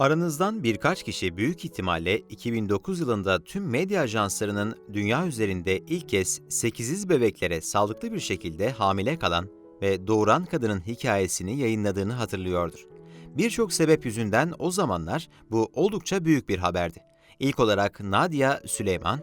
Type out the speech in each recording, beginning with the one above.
Aranızdan birkaç kişi büyük ihtimalle 2009 yılında tüm medya ajanslarının dünya üzerinde ilk kez 8'iz bebeklere sağlıklı bir şekilde hamile kalan ve doğuran kadının hikayesini yayınladığını hatırlıyordur. Birçok sebep yüzünden o zamanlar bu oldukça büyük bir haberdi. İlk olarak Nadia Süleyman,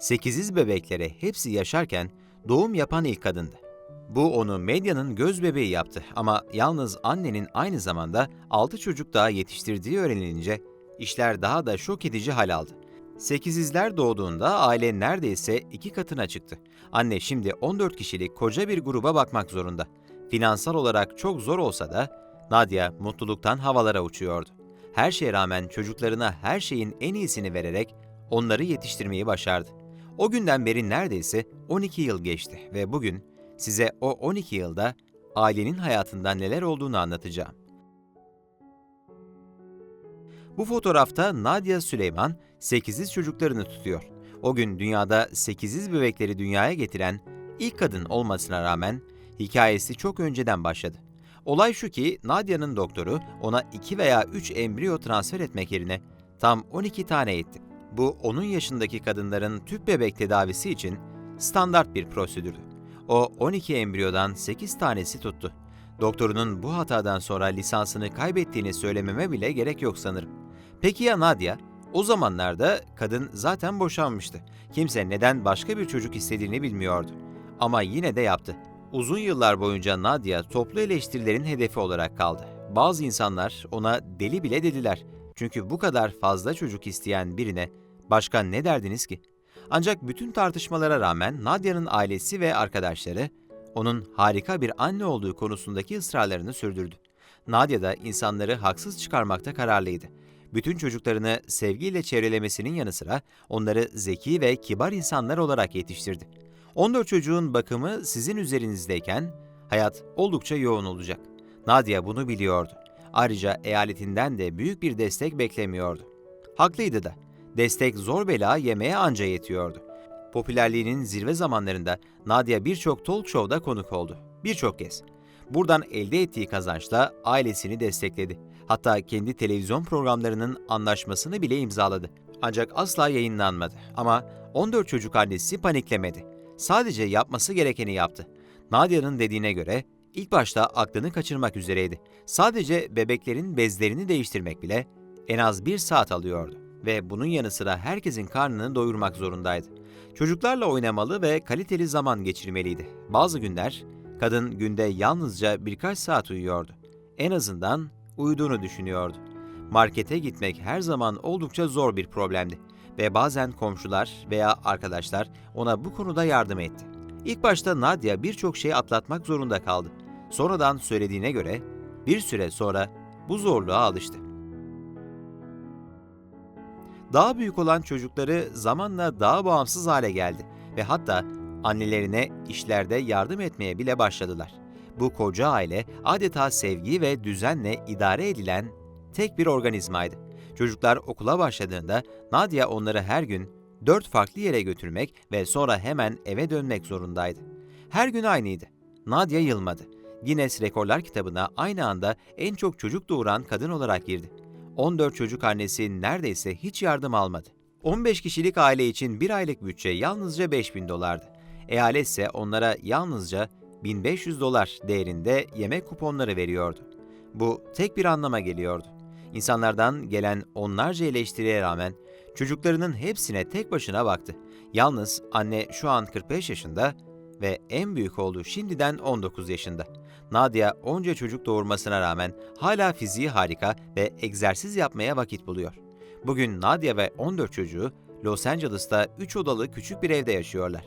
8'iz bebeklere hepsi yaşarken doğum yapan ilk kadındı. Bu onu medyanın göz bebeği yaptı ama yalnız annenin aynı zamanda 6 çocuk daha yetiştirdiği öğrenilince işler daha da şok edici hal aldı. Sekizizler doğduğunda aile neredeyse iki katına çıktı. Anne şimdi 14 kişilik koca bir gruba bakmak zorunda. Finansal olarak çok zor olsa da Nadia mutluluktan havalara uçuyordu. Her şeye rağmen çocuklarına her şeyin en iyisini vererek onları yetiştirmeyi başardı. O günden beri neredeyse 12 yıl geçti ve bugün size o 12 yılda ailenin hayatında neler olduğunu anlatacağım. Bu fotoğrafta Nadia Süleyman 8'iz çocuklarını tutuyor. O gün dünyada 8'iz bebekleri dünyaya getiren ilk kadın olmasına rağmen hikayesi çok önceden başladı. Olay şu ki Nadia'nın doktoru ona 2 veya 3 embriyo transfer etmek yerine tam 12 tane etti. Bu onun yaşındaki kadınların tüp bebek tedavisi için standart bir prosedürdü. O 12 embriyodan 8 tanesi tuttu. Doktorunun bu hatadan sonra lisansını kaybettiğini söylememe bile gerek yok sanırım. Peki ya Nadia? O zamanlarda kadın zaten boşanmıştı. Kimse neden başka bir çocuk istediğini bilmiyordu. Ama yine de yaptı. Uzun yıllar boyunca Nadia toplu eleştirilerin hedefi olarak kaldı. Bazı insanlar ona deli bile dediler. Çünkü bu kadar fazla çocuk isteyen birine başka ne derdiniz ki? Ancak bütün tartışmalara rağmen Nadia'nın ailesi ve arkadaşları onun harika bir anne olduğu konusundaki ısrarlarını sürdürdü. Nadia da insanları haksız çıkarmakta kararlıydı. Bütün çocuklarını sevgiyle çevrelemesinin yanı sıra onları zeki ve kibar insanlar olarak yetiştirdi. 14 çocuğun bakımı sizin üzerinizdeyken hayat oldukça yoğun olacak. Nadia bunu biliyordu. Ayrıca eyaletinden de büyük bir destek beklemiyordu. Haklıydı da. Destek zor bela yemeye anca yetiyordu. Popülerliğinin zirve zamanlarında Nadia birçok talk show'da konuk oldu. Birçok kez. Buradan elde ettiği kazançla ailesini destekledi. Hatta kendi televizyon programlarının anlaşmasını bile imzaladı. Ancak asla yayınlanmadı. Ama 14 çocuk annesi paniklemedi. Sadece yapması gerekeni yaptı. Nadia'nın dediğine göre ilk başta aklını kaçırmak üzereydi. Sadece bebeklerin bezlerini değiştirmek bile en az bir saat alıyordu ve bunun yanı sıra herkesin karnını doyurmak zorundaydı. Çocuklarla oynamalı ve kaliteli zaman geçirmeliydi. Bazı günler kadın günde yalnızca birkaç saat uyuyordu. En azından uyuduğunu düşünüyordu. Markete gitmek her zaman oldukça zor bir problemdi ve bazen komşular veya arkadaşlar ona bu konuda yardım etti. İlk başta Nadia birçok şeyi atlatmak zorunda kaldı. Sonradan söylediğine göre bir süre sonra bu zorluğa alıştı. Daha büyük olan çocukları zamanla daha bağımsız hale geldi ve hatta annelerine işlerde yardım etmeye bile başladılar. Bu koca aile adeta sevgi ve düzenle idare edilen tek bir organizmaydı. Çocuklar okula başladığında Nadia onları her gün dört farklı yere götürmek ve sonra hemen eve dönmek zorundaydı. Her gün aynıydı. Nadia yılmadı. Guinness Rekorlar kitabına aynı anda en çok çocuk doğuran kadın olarak girdi. 14 çocuk annesi neredeyse hiç yardım almadı. 15 kişilik aile için bir aylık bütçe yalnızca 5000 dolardı. Eyalet ise onlara yalnızca 1500 dolar değerinde yemek kuponları veriyordu. Bu tek bir anlama geliyordu. İnsanlardan gelen onlarca eleştiriye rağmen çocuklarının hepsine tek başına baktı. Yalnız anne şu an 45 yaşında ve en büyük oğlu şimdiden 19 yaşında. Nadia onca çocuk doğurmasına rağmen hala fiziği harika ve egzersiz yapmaya vakit buluyor. Bugün Nadia ve 14 çocuğu Los Angeles'ta 3 odalı küçük bir evde yaşıyorlar.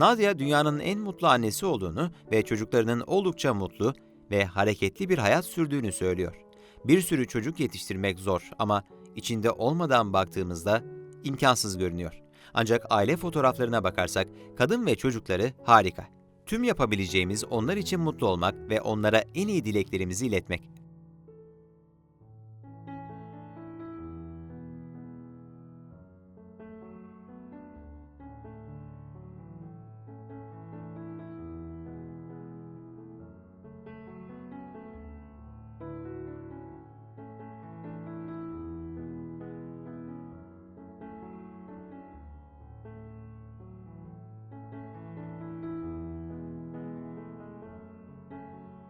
Nadia dünyanın en mutlu annesi olduğunu ve çocuklarının oldukça mutlu ve hareketli bir hayat sürdüğünü söylüyor. Bir sürü çocuk yetiştirmek zor ama içinde olmadan baktığımızda imkansız görünüyor. Ancak aile fotoğraflarına bakarsak kadın ve çocukları harika. Tüm yapabileceğimiz onlar için mutlu olmak ve onlara en iyi dileklerimizi iletmek.